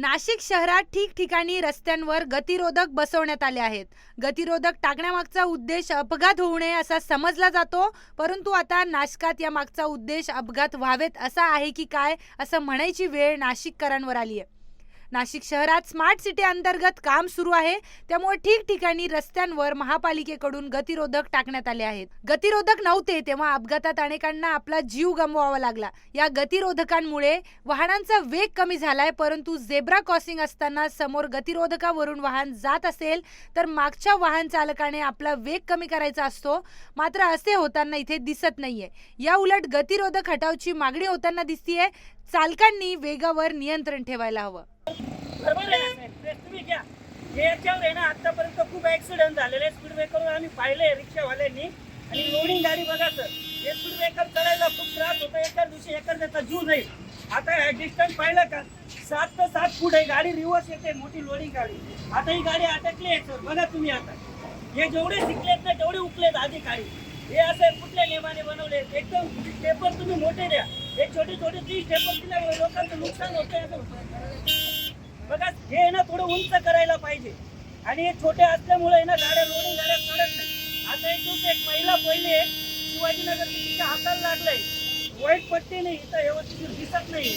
नाशिक शहरात ठिकठिकाणी रस्त्यांवर गतिरोधक बसवण्यात आले आहेत. गतिरोधक टाकण्यामागचा उद्देश अपघात होऊ नये असा समजला जातो परंतु आता नाशकात या मागचा उद्देश अपघात व्हावेत असा आहे की काय असं म्हणायची वेळ नाशिककरांवर आली आहे नाशिक शहरात स्मार्ट सिटी अंतर्गत काम सुरू आहे. त्यामुळे ठिकठिकाणी रस्त्यांवर महापालिकेकडून गतिरोधक टाकण्यात आले आहेत. गतिरोधक नव्हते तेव्हा अपघातात अनेकांना आपला जीव गमवावा लागला. या गतिरोधकांमुळे वाहनांचा वेग कमी झालाय परंतु झेब्रा क्रॉसिंग असताना समोर गतिरोधकावरून वाहन जात असेल तर मागच्या वाहन चालकाने आपला वेग कमी करायचा असतो. मात्र असे होताना इथे दिसत नाहीये. या उलट गतिरोधक हटावची मागणी होताना दिसतीये. चालकांनी वेगावर नियंत्रण ठेवायला हवं. बरोबर आहे ना साहेब? तेच तुम्ही घ्या हे याच्यावर आहे ना आतापर्यंत खूप ऍक्सिडेंट झालेले स्पीड ब्रेकर आम्ही पाहिले रिक्षावाल्यांनी आणि लोडिंग गाडी बघा सर हे स्पीड ब्रेकर चढायला खूप त्रास होतो एका दिवशी एका त्याचा जीव जाईल आता डिस्टन्स पाहिलं का सात ते सात फूट आहे गाडी रिव्हर्स येते मोठी लोडिंग गाडी आता ही गाडी अटकली आहे सर बघा तुम्ही आता हे जेवढे शिकलेत ना तेवढे उकलेत आधी गाडी हे असे कुठल्या नियमाने बनवले एकदम स्टेपर तुम्ही मोठे द्या. हे छोटे छोटे तीन स्टेपर दिल्यामुळे लोकांचं नुकसान होतं हे आहे ना थोडं उंच करायला पाहिजे. आणि हे छोटे असल्यामुळे आहे ना गाड्या लोडिंग गाड्या चढत नाही. आता एक दिवस एक महिला पहिले शिवाजीनगर तिच्या हाताला लागलंय. वाईट पट्टी नाही इथं व्यवस्थित दिसत नाही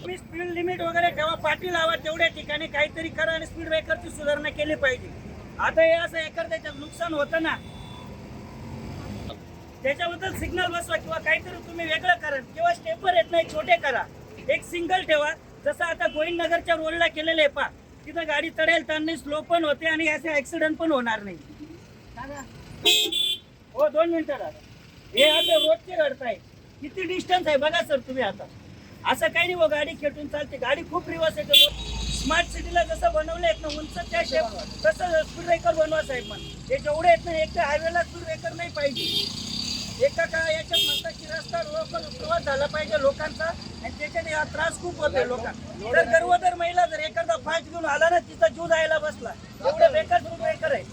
तुम्ही स्पीड लिमिट वगैरे ठेवा पाठी लावा तेवढ्या ठिकाणी काहीतरी करा आणि स्पीड ब्रेकरची सुधारणा केली पाहिजे. आता हे असं एकर त्याच्यात नुकसान होतं ना त्याच्याबद्दल सिग्नल बसवा किंवा काहीतरी तुम्ही वेगळं करा. किंवा स्टेपर येत नाही छोटे करा. एक सिंगल ठेवा. जसं आता गोविंदनगरच्या रोडला केलेलं आहे पा. तिथं गाडी चढेल त्यांनी स्लो पण होते आणि असे ऍक्सिडेंट पण होणार नाही. हो दोन मिनिटं दादा हे आता रोडचे घडताय. किती डिस्टन्स आहे बघा सर तुम्ही आता. असं काही नाही हो गाडी खेटून चालते. गाडी खूप रिवर्स येते स्मार्ट सिटीला जसं बनवलं आहेत ना उंचच्या शेप तसं स्पीड ब्रेकर बनवा साहेब मग. हे जेवढे आहेत ना एक तर हायवेला स्पीड ब्रेकर नाही पाहिजे. एका का याच्यात म्हणतात की प्रवास झाला पाहिजे लोकांचा. आणि त्याच्याने हा त्रास खूप होतोय लोकांना. जर गर्भधर महिला जर एखादा फास्ट घेऊन आला ना तिचा जीव जायला बसला. एवढं बेकार स्पीड ब्रेकर आहे.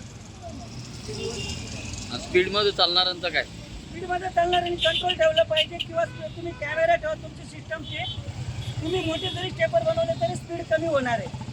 स्पीडमध्ये चालणाऱ्यांचं काय? स्पीडमध्ये चालणाऱ्यांनी कंट्रोल ठेवलं पाहिजे किंवा तुम्ही कॅमेरा ठेवा तुमची सिस्टमची तुम्ही मोठे जरी स्टेपर बनवले तरी स्पीड कमी होणार आहे.